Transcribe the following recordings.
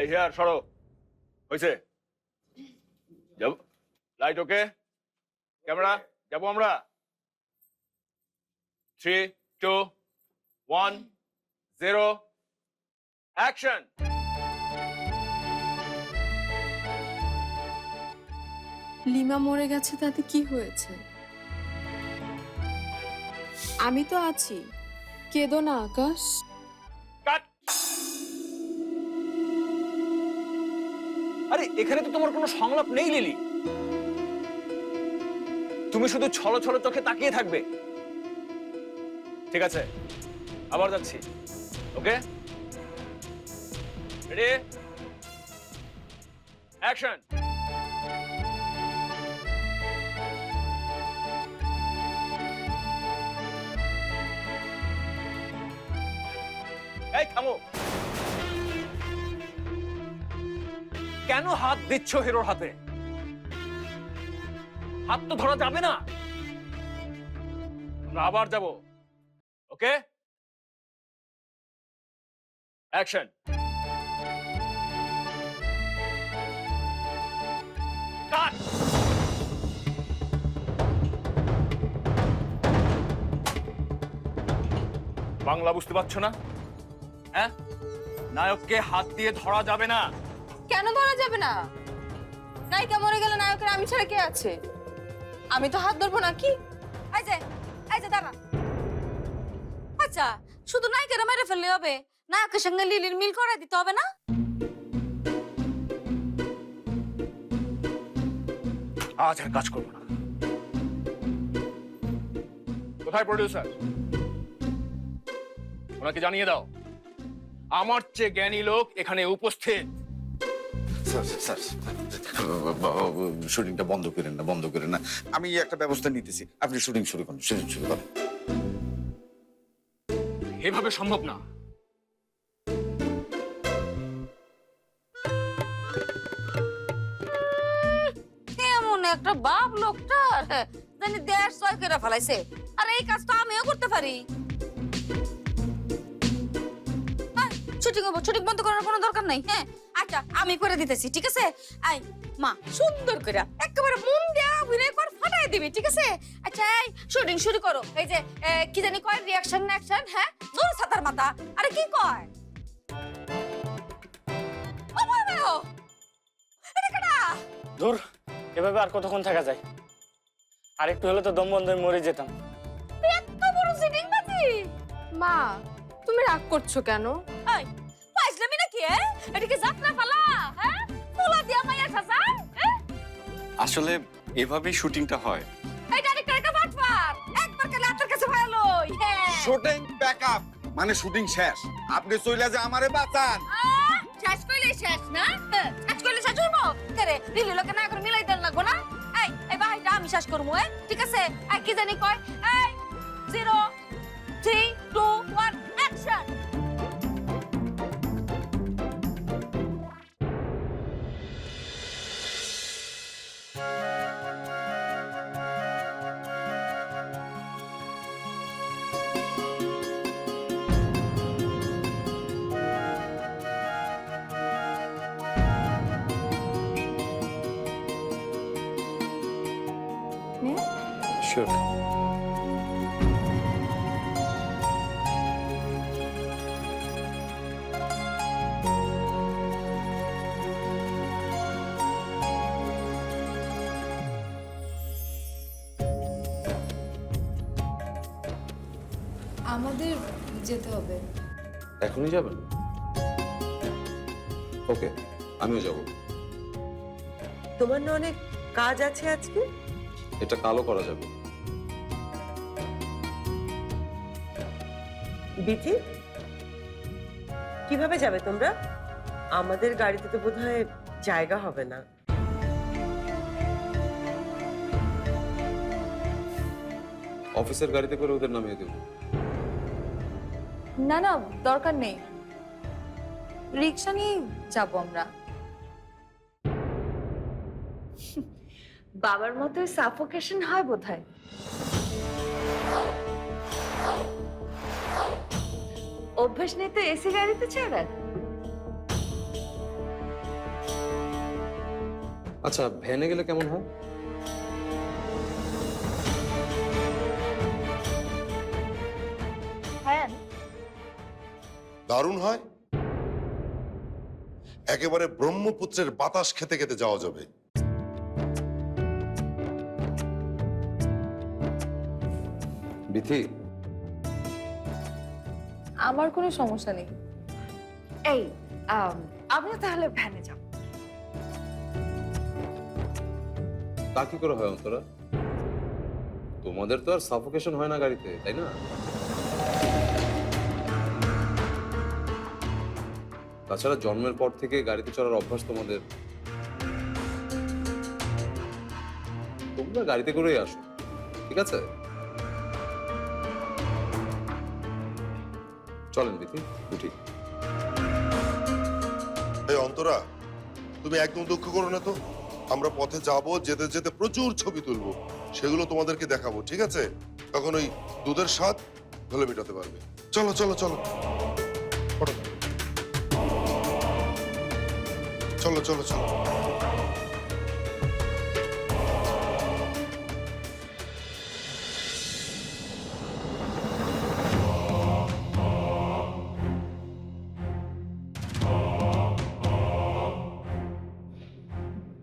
এই হিয়ার সরো। হয়েছে যাব লাইট ওকে ক্যামেরা? যাব আমরা? Three two one zero action Lima মরে গেছে তাতে কি হয়েছে? আমি তো আছি। কেঁদো না, আকাশ। আরে, এখানে তো তোমার কোনো সংলাপ নেই, লিলি। তুমি শুধু ছলো ছলো চোখে তাকিয়ে থাকবে। ঠিক আছে, আবার যাচ্ছি। ওকে? রেডি অ্যাকশন এই, থামো। কেন হাত দিচ্ছ হিরোর হাতে? হাত তো ধরা যাবে না। আমরা আবার যাব। ওকে? অ্যাকশন। বাংলা বুঝতে পারছ না? হ্যাঁ? নায়ককে হাত দিয়ে ধরা যাবে না। কেন ধরা যাবে না? নায়িকা মরে গেলে নায়কের আমি ছাড়া কে আছে? আমি তো হাত ধরবো না কি এই যে দাঁড়া। আচ্ছা শুধু নায়িকারা মেরে ফেললে হবে? নায়কের সঙ্গে লিলির মিল করে দিতে হবে না? আজ আর কাজ করব না। কোথায় প্রডিউসার? ওনাকে জানিয়ে দাও। আমার চেয়ে জ্ঞানী লোক এখানে উপস্থিত। শুটিংটা বন্ধ করেন না বন্ধ করেন না। আমি একটা ব্যবস্থা নিতেছি। আপনি শুটিং শুরু করুন শুটিং শুরু করুন। এভাবে সম্ভব না। এমন একটা বাপ লোকটা জানি দেশ ছয় করে ফেলাইছে। আর এই কাজটা আমিও করতে পারি। শুটিং হব শুটিং বন্ধ করার কোনো দরকার নাই হ্যাঁ? আচ্ছা আমি করে দিতেছি ঠিক আছে? আই মা সুন্দর করে একেবারে মন দেয়া অভিনয় কর ফাটাই দিবি ঠিক আছে? আচ্ছা এই শুটিং শুরু করো। এই যে কি জানি কয় রিয়াকশন অ্যাকশন হ্যাঁ? দূর সাতার মাথা। আরে কি কয়? ধুর এভাবে আর কতক্ষণ থাকা যায়? আর একটু হলে তো দম বন্ধ মরে যেতাম। মা তুমি রাগ করছ কেন? এই পাইছলামি নাকি হ্যাঁ এদিকে যাত্রা পালা হ্যাঁ? পোলা দিয়া মাইয়া চাচা হ্যাঁ আসলে এভাবেই শুটিংটা হয়। এই ডাইরেক্টর একটা বাটপার একবার কালে আপনার কাছে ভালো হ্যাঁ? শুটিং মানে শুটিং শেষ। আপনি চলে যে আমারে বাঁচান। শেষ কইলে শেষ না? হ্যাঁ, শেষ কইলে শেষ হইব? কেরে দিল্লি লোকে না করে মিলাই দেন না এই এই বাহিটা আমি শেষ করব ঠিক আছে? কি জানি কয়? এই জিরো থ্রি যেতে হবে। এখনই যাবেন? ওকে আমিও যাব। তোমার না অনেক কাজ আছে আজকে? এটা কালো করা যাবে। বিথি কীভাবে যাবে তোমরা? আমাদের গাড়িতে তো বোধহয় জায়গা হবে না। অফিসের গাড়িতে করে ওদের নামিয়ে দেবো। না না দরকার নেই। রিক্সা নিয়ে যাব আমরা। বাবার মতো সাফোকেশন হয় বোধ হয় অভ্যাস নেই তো এসি গাড়িতে ছাড়ার? আচ্ছা ভ্যানে গেলে কেমন হয়? দারুণ হয়। একেবারে ব্রহ্মপুত্রের বাতাস খেতে খেতে যাওয়া যাবে। বিথি। আমার কোনো সমস্যা নেই। এই আম, আমিও তাহলে ভ্যানে যাব তা কি করে হয় অন্তরা? তোমাদের তো আর সাফোকেশন হয় না গাড়িতে তাই না? তাছাড়া জন্মের পর থেকে গাড়িতে চড়ার অভ্যাস তোমাদের। তোমরা গাড়িতে করেই আসো, ঠিক আছে? চলেন বিথি উঠি। এই অন্তরা, তুমি একদম দুঃখ করো না তো? আমরা পথে যাব, যেতে যেতে প্রচুর ছবি তুলবো, সেগুলো তোমাদেরকে দেখাবো, ঠিক আছে? তখন ওই দুধের স্বাদ ধলে মেটাতে পারবে। চলো চলো চলো। চলো চলো চলো।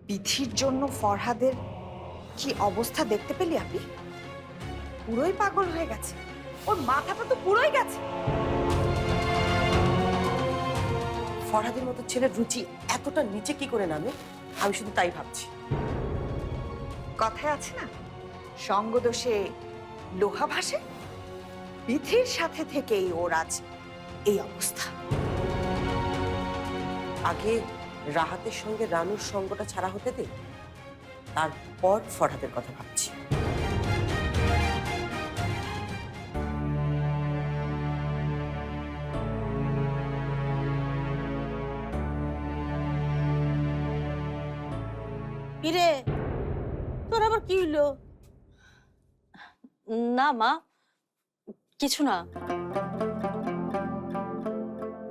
বিধির জন্য ফরহাদের কি অবস্থা দেখতে পেলি আপনি পুরোই পাগল হয়ে গেছে। ওর মাথাটা তো পুরোই গেছে। ফরহাদের মতো ছেলের রুচি এতটা নিচে কি করে নামে আমি শুধু তাই ভাবছি। কথায় আছে না সঙ্গদোষে লোহা ভাসে? বিধির সাথে থেকেই ওর আজ এই অবস্থা। আগে রাহাতের সঙ্গে রানুর সঙ্গটা ছাড়া হতে দে তারপর ফরহাদের কথা ভাবছি। মা কিছু না।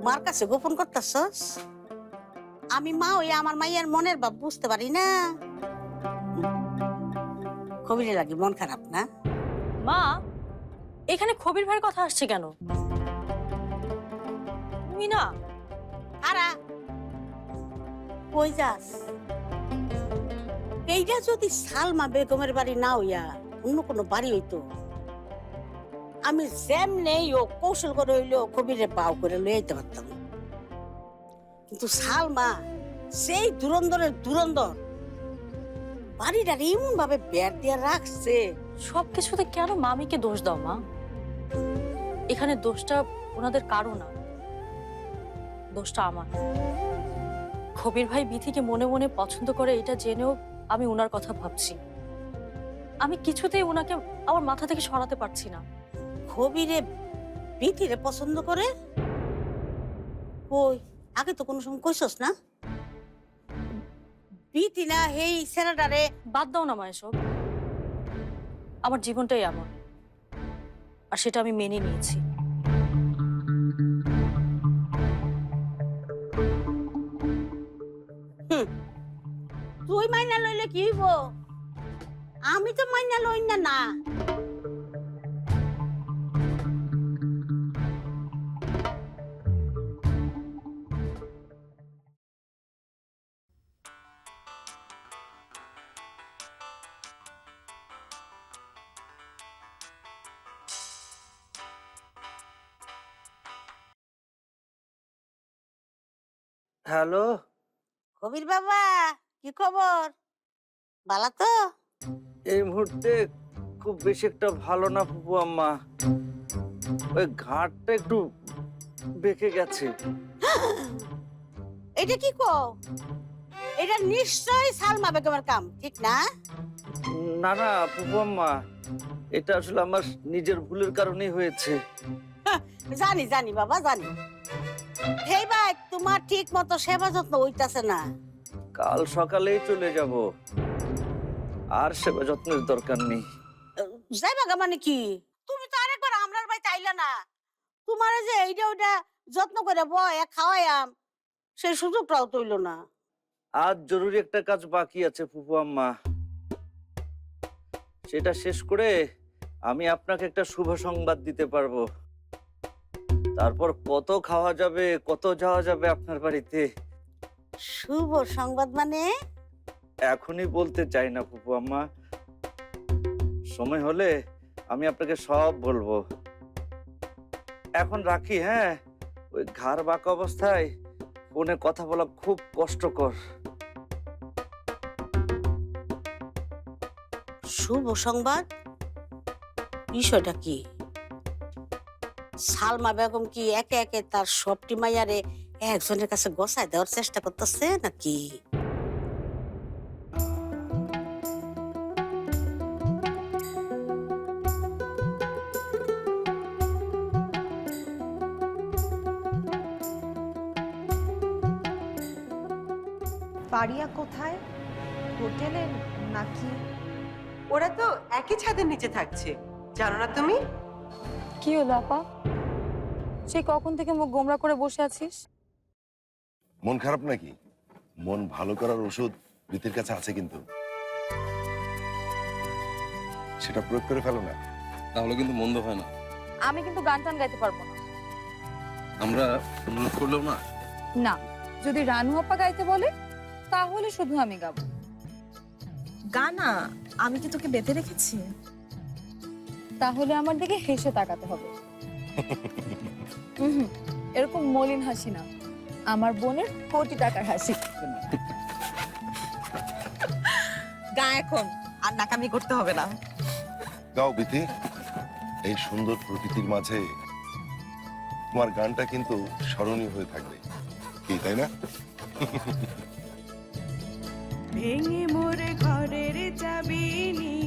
মার কাছে গোপন করতেছস? আমি মা ওই আমার মাইয়ার মনের বাপ বুঝতে পারি না। কবিরে লাগে মন খারাপ না? মা এখানে খবির ভাইয়ের কথা আসছে কেন? তুমি না আরা কই যাস? এইটা যদি সালমা বেগমের বাড়ি না হইয়া অন্য কোনো বাড়ি হইতো আমি জ্যাম নেই কৌশল করে হইলেও কবিরে বাউ করে লই আইতে পারতাম। কিন্তু সালমা, সেই দুরন্দরের দুরন্দর বাড়িটার এমন ভাবে বের দিয়ে রাখছে। সবকিছুতে কেন মামিকে দোষ দাও, মা? এখানে দোষটা ওনাদের কারও না। দোষটা আমার। খবির ভাই বিথিকে মনে মনে পছন্দ করে, এটা জেনেও আমি ওনার কথা ভাবছি। আমি কিছুতেই ওনাকে আমার মাথা থেকে সরাতে পারছি না। কবিরে বিথিরে পছন্দ করে? কই, আগে তো কোনো সময় কইছস না? বিথি না, হেই ছেলেটারে বাদ দাও না মা আমার জীবনটাই এমন, আর সেটা আমি মেনে নিয়েছি। তুই মাইনা লইলে কি হইব? আমি তো মাইনা লই না না। হ্যালো? কবির বাবা কি খবর? বালা তো? এই মুহূর্তে খুব বেশি একটা ভালো না ফুপু আম্মা। ওই ঘাটটা একটু বেঁকে গেছে। এটা কি কো এটা নিশ্চয়ই সালমা বেগমের কাম ঠিক না? না না ফুপু আম্মা এটা আসলে আমার নিজের ভুলের কারণেই হয়েছে। জানি জানি বাবা জানি। হেই ভাই তোমার ঠিক মতো সেবা যত্ন হইতাছে না। কাল সকালেই চলে যাব। আর সেবা যত্নের দরকার নেই। যাইবা গা মানে কি? তুমি তো আরেকবার আমরার বাড়িতে আইলা না। তোমার যে এইটা ওইটা যত্ন করে বয় খাওয়াইয়াম সেই সুযোগটাও তৈল না। আজ জরুরি একটা কাজ বাকি আছে ফুপু আম্মা। সেটা শেষ করে আমি আপনাকে একটা শুভ সংবাদ দিতে পারব। তারপর কত খাওয়া যাবে কত যাওয়া যাবে আপনার বাড়িতে? শুভ সংবাদ মানে? এখনই বলতে চাই না ফুপু আম্মা। সময় হলে আমি আপনাকে সব বলব। এখন রাখি হ্যাঁ? ওই ঘাড় বাঁকা অবস্থায় ফোনে কথা বলা খুব কষ্টকর। শুভ সংবাদ? বিষয়টা কি? সালমা বেগম কি একে একে তার সবটি মাইয়ারে একজনের কাছে গোছায় দেওয়ার চেষ্টা করতেছে নাকি? পারিয়া কোথায়? হোটেলে নাকি? ওরা তো একই ছাদের নিচে থাকছে। জানো না তুমি? কি হলো আপা? সে কখন থেকে মুখ গোমরা করে বসে আছিস? মন খারাপ নাকি? মন ভালো করার ওষুধ রীতির কাছে আছে কিন্তু। সেটা প্রয়োগ করে ফেলো না। তাহলে কিন্তু মন্দ হয় না। আমি কিন্তু গান টান গাইতে পারব না। আমরা অনুরোধ করলেও না? না যদি রানু আপা গাইতে বলে তাহলে শুধু আমি গাবো। গানা আমি কি তোকে বেঁধে রেখেছি? তাহলে আমার দিকে হেসে তাকাতে হবে। এরকম মলিন হাসি না। আমার বোনের কোটি টাকার হাসি। গা এখন আর নাকামি করতে হবে না। গাও বিথি। এই সুন্দর প্রকৃতির মাঝে তোমার গানটা কিন্তু স্মরণীয় হয়ে থাকবে। কি তাই না? ভেঙে মোর ঘরের চাবি নিয়ে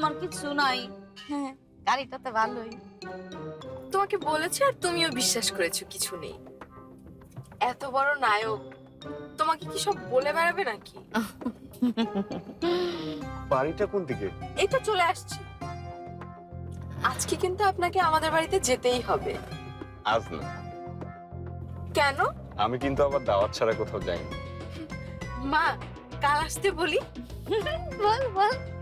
তোমার কিছু নাই। হ্যাঁ। গাড়িটা তো ভালোই। তোমাকে বলেছে আর তুমিও বিশ্বাস করেছ কিছু নেই। এত বড় নায়ক তোমাকে কি সব বলে বেড়াবে নাকি? বাড়িটা কোন দিকে? এই তো চলে আসছি। আজকে কিন্তু আপনাকে আমাদের বাড়িতে যেতেই হবে। আজ না। কেন? আমি কিন্তু আবার দাওয়াত ছাড়া কোথাও যাইনি। মা কাল আসতে বলি। বল বল।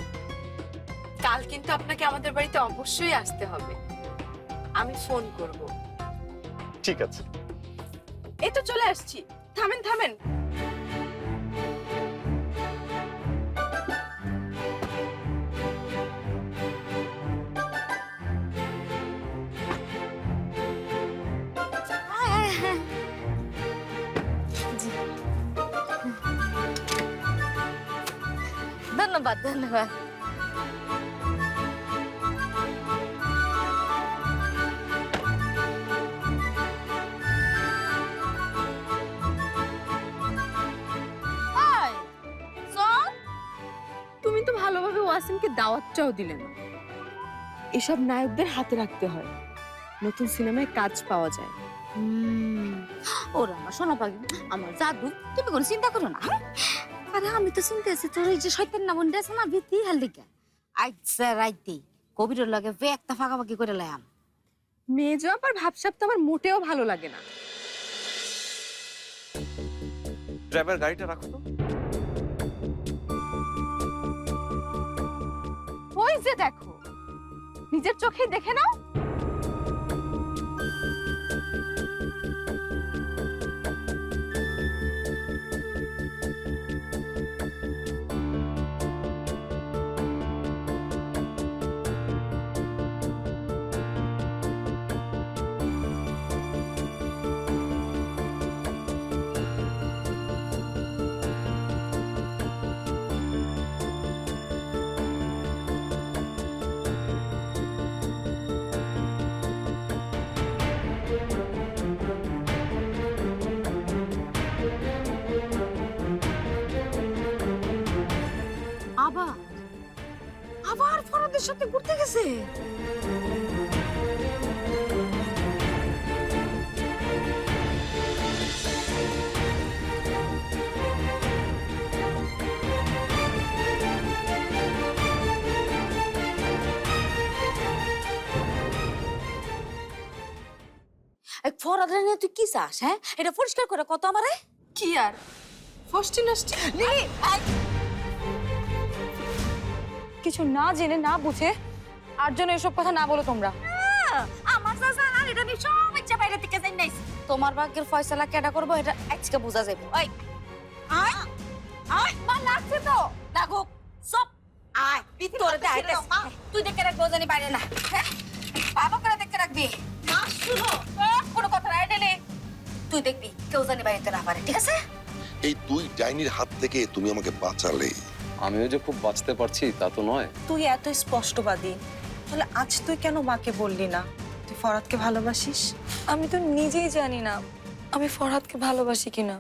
কাল কিন্তু আপনাকে আমাদের বাড়িতে অবশ্যই আসতে হবে। আমি ফোন করব। ঠিক আছে। এই তো চলে আসছি। থামেন থামেন। ধন্যবাদ ধন্যবাদ। দাওয়াতটাও দিলে না এসব নায়কদের হাতে রাখতে হয়। নতুন সিনেমায় কাজ পাওয়া যায়। ওরা আমার সোনা পাখি আমার জাদু তুমি কোনো চিন্তা করো না? আরে আমি তো চিন্তা আছি তোর এই যে শয়তান না মন আছে না ভিত্তি হালদিকা আচ্ছা রাইতে কবিরের লগে একটা ফাঁকাফাঁকি করে লাম মেয়ে জব আর ভাবসাব তো আমার মোটেও ভালো লাগে না। ড্রাইভার গাড়িটা রাখো তো। যে দেখো। নিজের চোখে দেখে নাও। তুই কি চাস হ্যাঁ? এটা পরিষ্কার করে কত আমারে? কি আর? ফষ্টি নষ্টি কিছু না জেনে না বুঝে আর জন্য এসব কথা না বলো তোমরা। আমার চাচা আর এটা সব ইচ্ছা বাইরে থেকে যাই নাই। তোমার ভাগ্যের ফয়সালা কেডা করব এটা আজকে বোঝা যাবে। ওই আয় আয় মা লাগছে তো। লাগুক সব আয় ভিতরে দেখাইতে তুই দেখে রাখব জানি বাইরে না। হ্যাঁ? ভালো করে দেখে রাখবি। মা শুনো। কোনো কথা নাই তুই দেখবি কেউ জানি বাইরে না পারে ঠিক আছে? এই দুই ডাইনির হাত থেকে তুমি আমাকে বাঁচালে। আমিও যে খুব বাঁচতে পারছি তা তো নয়। তুই এত স্পষ্টবাদী। তাহলে আজ তুই কেন মাকে বললি না? তুই ফরাদকে ভালোবাসিস? আমি তো নিজেই জানি না আমি ফরহাদকে ভালোবাসি কিনা।